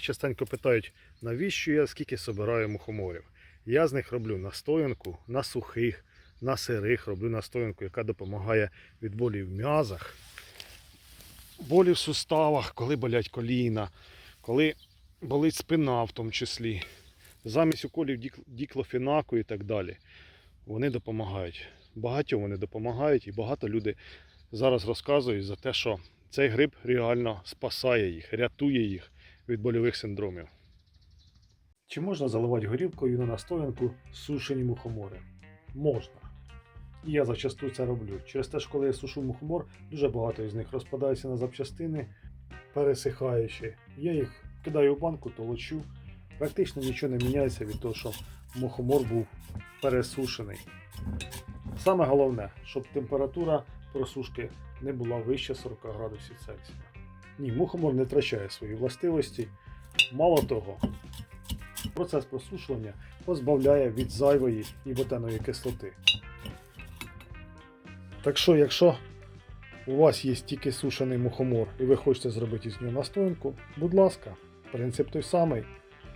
Частенько питають, навіщо я скільки собираю мухоморів. Я з них роблю настоянку на сухих, на сирих, роблю настоянку, яка допомагає від болі в м'язах, болі в суставах, коли болять коліна, коли болить спина в тому числі. Замість уколів дік- діклофенаку і так далі. Вони допомагають. Багатьом вони допомагають, і багато люди зараз розказують за те, що цей гриб реально спасає їх, рятує їх від больових синдромів. Чи можна заливати горілкою на настоянку сушені мухомори? Можна. І я зачасту це роблю. Через те, що коли я сушу мухомор, дуже багато із них розпадається на запчастини, пересихаючи. Я їх кидаю в банку, толочу. Практично нічого не міняється від того, що мухомор був пересушений. Саме головне, щоб температура просушки не була вище 40 градусів Цельсія. Ні, мухомор не втрачає свої властивості. Мало того, процес просушування позбавляє від зайвої і ботеної кислоти. Так що, якщо у вас є тільки сушений мухомор і ви хочете зробити із нього настоянку, будь ласка, принцип той самий.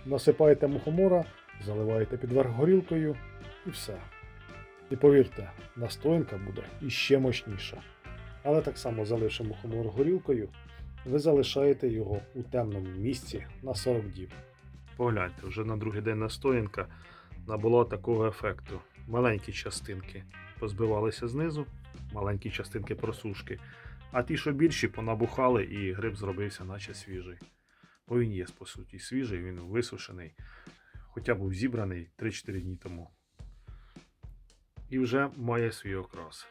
Насипаєте мухомора, заливаєте підверх горілкою і все. І повірте, настоянка буде іще мощніша. Але так само заливши мухомор горілкою, ви залишаєте його у темному місці на 40 діб. Погляньте, вже на другий день настоянка набула такого ефекту. Маленькі частинки позбивалися знизу, маленькі частинки просушки, а ті, що більші, понабухали і гриб зробився наче свіжий. Бо він є, по суті, свіжий, він висушений, хоча був зібраний 3-4 дні тому. І вже має свій окрас.